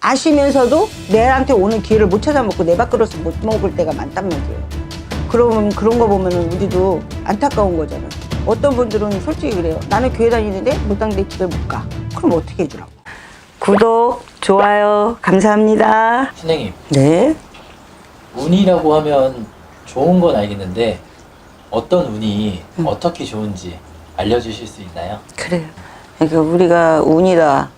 아시면서도 내한테 오는 기회를 못 찾아먹고 내 밥그릇을 못 먹을 때가 많단 말이에요. 그러면 그런 거 보면은 우리도 안타까운 거잖아. 어떤 분들은 솔직히 그래요. 나는 교회 다니는데 무당대 집에 못 가. 그럼 어떻게 해주라고? 구독, 좋아요, 감사합니다. 선생님, 네. 운이라고 하면 좋은 건 알겠는데 어떤 운이 어떻게 좋은지 알려주실 수 있나요? 그래요. 그러니까 우리가 운이다.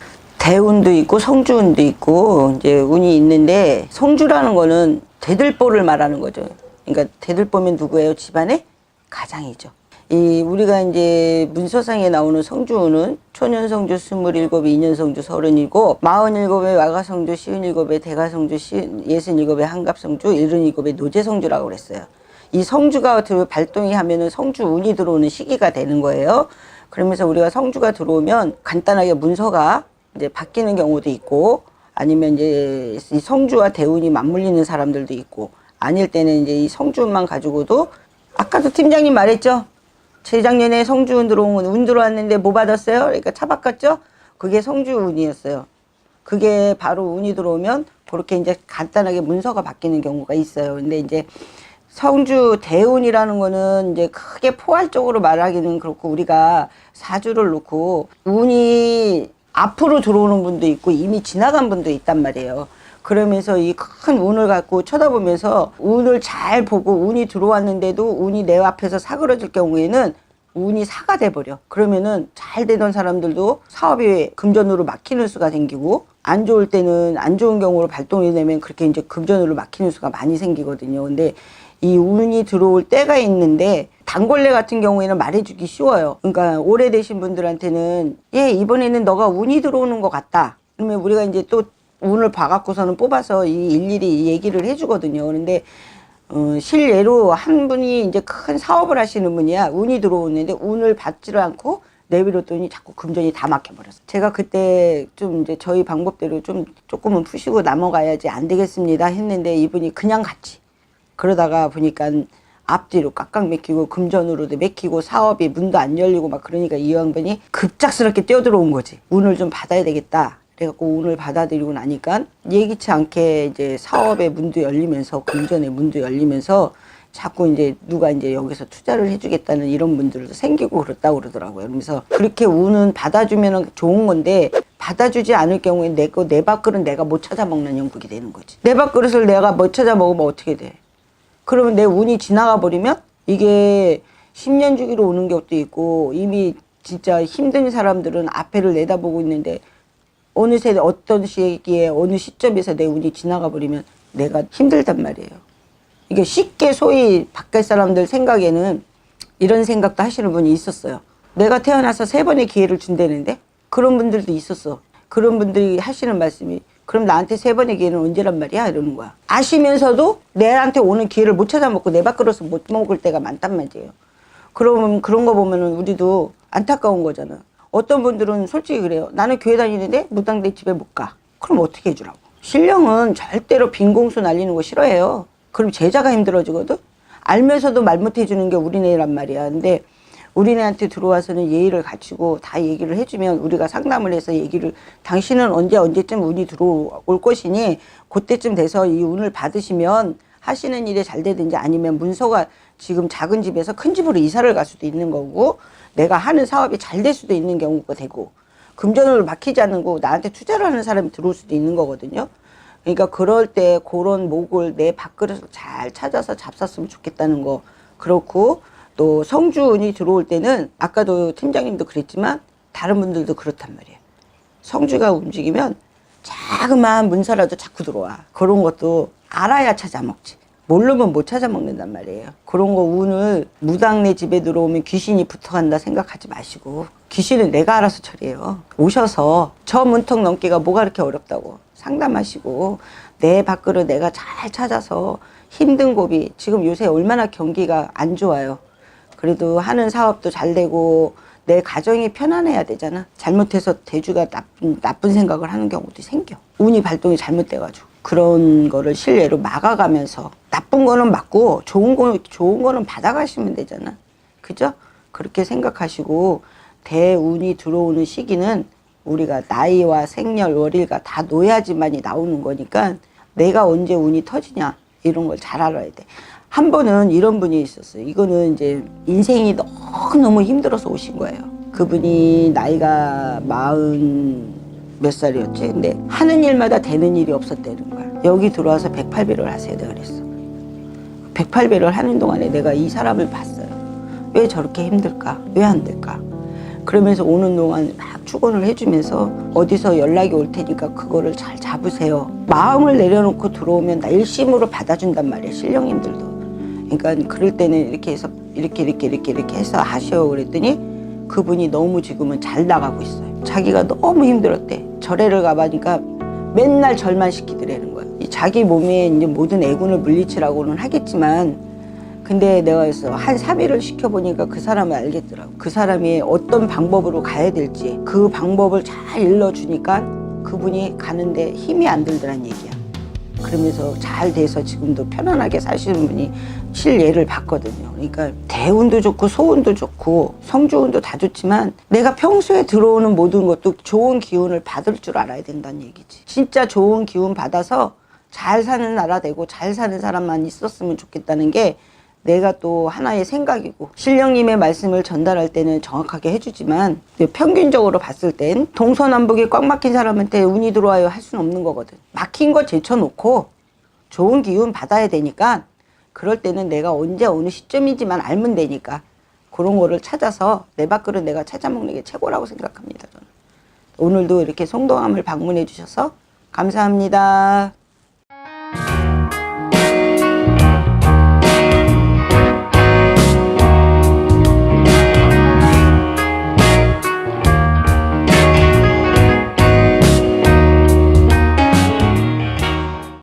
대운도 있고 성주운도 있고 이제 운이 있는데 성주라는 거는 대들보를 말하는 거죠. 그러니까 대들보면 누구예요? 집안의 가장이죠. 이 우리가 이제 문서상에 나오는 성주운은 초년성주 스물일곱, 이년성주 서른일곱, 마흔일곱에 와가성주, 시운일곱에 대가성주, 시- 예순일곱에 한갑성주, 일흔일곱에 노제성주라고 그랬어요. 이 성주가 들- 발동이 하면은 성주 운이 들어오는 시기가 되는 거예요. 그러면서 우리가 성주가 들어오면 간단하게 문서가 이제 바뀌는 경우도 있고 아니면 이제 이 성주와 대운이 맞물리는 사람들도 있고 아닐 때는 이제 이 성주운만 가지고도 아까도 팀장님 말했죠. 재작년에 성주운 들어온 건운 들어왔는데 뭐 받았어요? 그러니까 차 바꿨죠? 그게 성주운이었어요. 그게 바로 운이 들어오면 그렇게 이제 간단하게 문서가 바뀌는 경우가 있어요. 근데 이제 성주 대운이라는 거는 이제 크게 포괄적으로 말하기는 그렇고 우리가 사주를 놓고 운이 앞으로 들어오는 분도 있고 이미 지나간 분도 있단 말이에요. 그러면서 이 큰 운을 갖고 쳐다보면서 운을 잘 보고 운이 들어왔는데도 운이 내 앞에서 사그러질 경우에는 운이 사가 돼버려. 그러면은 잘 되던 사람들도 사업이 금전으로 막히는 수가 생기고 안 좋을 때는 안 좋은 경우로 발동이 되면 그렇게 이제 금전으로 막히는 수가 많이 생기거든요. 근데 이 운이 들어올 때가 있는데 단골레 같은 경우에는 말해주기 쉬워요. 그러니까 오래되신 분들한테는 예 이번에는 너가 운이 들어오는 것 같다. 그러면 우리가 이제 또 운을 봐갖고서는 뽑아서 이 일일이 얘기를 해주거든요. 그런데 어, 실례로 한 분이 이제 큰 사업을 하시는 분이야. 운이 들어오는데 운을 받지를 않고 내밀었더니 자꾸 금전이 다 막혀버렸어. 제가 그때 좀 이제 저희 방법대로 좀 조금은 푸시고 넘어가야지 안 되겠습니다 했는데 이분이 그냥 갔지. 그러다가 보니까 앞뒤로 깍깍 맥히고 금전으로도 맥히고 사업이 문도 안 열리고 막 그러니까 이 양반이 급작스럽게 뛰어들어온 거지. 운을 좀 받아야 되겠다. 그래갖고 운을 받아들이고 나니까 예기치 않게 이제 사업의 문도 열리면서 금전의 문도 열리면서 자꾸 이제 누가 이제 여기서 투자를 해주겠다는 이런 분들도 생기고 그렇다고 그러더라고요. 그러면서 그렇게 운은 받아주면 좋은 건데 받아주지 않을 경우에 내 거 내 밥그릇 내가 못 찾아 먹는 형국이 되는 거지. 내 밥그릇을 내가 못 찾아 먹으면 어떻게 돼? 그러면 내 운이 지나가 버리면 이게 10년 주기로 오는 것도 있고 이미 진짜 힘든 사람들은 앞에를 내다보고 있는데 어느새 어떤 시기에 어느 시점에서 내 운이 지나가 버리면 내가 힘들단 말이에요. 이게 쉽게 소위 밖에 사람들 생각에는 이런 생각도 하시는 분이 있었어요. 내가 태어나서 세 번의 기회를 준다는데 그런 분들도 있었어. 그런 분들이 하시는 말씀이 그럼 나한테 세 번의 기회는 언제란 말이야 이러는 거야. 아시면서도 내한테 오는 기회를 못 찾아먹고 내 밥그릇을 못 먹을 때가 많단 말이에요. 그러면 그런 거 보면은 우리도 안타까운 거잖아. 어떤 분들은 솔직히 그래요. 나는 교회 다니는데 무당대 집에 못 가. 그럼 어떻게 해주라고? 신령은 절대로 빈공수 날리는 거 싫어해요. 그럼 제자가 힘들어지거든? 알면서도 말 못 해주는 게 우리네란 말이야. 근데 우리네한테 들어와서는 예의를 갖추고 다 얘기를 해주면 우리가 상담을 해서 얘기를 당신은 언제 언제쯤 운이 들어올 것이니 그때쯤 돼서 이 운을 받으시면 하시는 일이 잘 되든지 아니면 문서가 지금 작은 집에서 큰 집으로 이사를 갈 수도 있는 거고 내가 하는 사업이 잘 될 수도 있는 경우가 되고 금전을 막히지 않고 나한테 투자를 하는 사람이 들어올 수도 있는 거거든요. 그러니까 그럴 때 그런 목을 내 밥그릇을 잘 찾아서 잡쌌으면 좋겠다는 거 그렇고 또 성주운이 들어올 때는 아까도 팀장님도 그랬지만 다른 분들도 그렇단 말이에요. 성주가 움직이면 자그마한 문서라도 자꾸 들어와. 그런 것도 알아야 찾아먹지. 모르면 못 찾아먹는단 말이에요. 그런 거 운을 무당네 집에 들어오면 귀신이 붙어간다 생각하지 마시고 귀신은 내가 알아서 처리해요. 오셔서 저 문턱 넘기가 뭐가 그렇게 어렵다고 상담하시고 내 밖으로 내가 잘 찾아서 힘든 고비 지금 요새 얼마나 경기가 안 좋아요. 그래도 하는 사업도 잘 되고 내 가정이 편안해야 되잖아. 잘못해서 대주가 나쁜, 나쁜 생각을 하는 경우도 생겨. 운이 발동이 잘못돼가지고. 그런 거를 신뢰로 막아가면서 나쁜 거는 막고 좋은 거, 좋은 거는 받아가시면 되잖아. 그죠? 그렇게 생각하시고 대운이 들어오는 시기는 우리가 나이와 생년 월일과 다 놓여야지만이 나오는 거니까 내가 언제 운이 터지냐 이런 걸 잘 알아야 돼. 한 번은 이런 분이 있었어요. 이거는 이제 인생이 너무너무 힘들어서 오신 거예요. 그분이 나이가 마흔 몇 살이었지? 근데 하는 일마다 되는 일이 없었다는 거야. 여기 들어와서 108배를 하세요. 내가 그랬어. 108배를 하는 동안에 내가 이 사람을 봤어요. 왜 저렇게 힘들까? 왜 안 될까? 그러면서 오는 동안 막 축원을 해주면서 어디서 연락이 올 테니까 그거를 잘 잡으세요. 마음을 내려놓고 들어오면 나 일심으로 받아준단 말이에요. 신령님들도. 그러니까 그럴 때는 이렇게 해서 이렇게 이렇게 이렇게 이렇게 해서 하셔 그랬더니 그분이 너무 지금은 잘 나가고 있어요. 자기가 너무 힘들었대. 절에를 가보니까 맨날 절만 시키더라는. 이 자기 몸에 이제 모든 애군을 물리치라고는 하겠지만 근데 내가 그래서 한 3일을 시켜보니까 그 사람을 알겠더라고. 그 사람이 어떤 방법으로 가야 될지 그 방법을 잘 일러주니까 그분이 가는데 힘이 안 들더란 얘기야. 그러면서 잘 돼서 지금도 편안하게 사시는 분이 실예를 봤거든요. 그러니까 대운도 좋고 소운도 좋고 성주운도 다 좋지만 내가 평소에 들어오는 모든 것도 좋은 기운을 받을 줄 알아야 된다는 얘기지. 진짜 좋은 기운 받아서 잘 사는 나라 되고 잘 사는 사람만 있었으면 좋겠다는 게 내가 또 하나의 생각이고 신령님의 말씀을 전달할 때는 정확하게 해주지만 평균적으로 봤을 땐 동서남북이 꽉 막힌 사람한테 운이 들어와요 할 수는 없는 거거든 막힌 거 제쳐놓고 좋은 기운 받아야 되니까 그럴 때는 내가 언제 어느 시점이지만 알면 되니까 그런 거를 찾아서 내 밥그릇 내가 찾아먹는 게 최고라고 생각합니다 저는 오늘도 이렇게 송동함을 방문해 주셔서 감사합니다.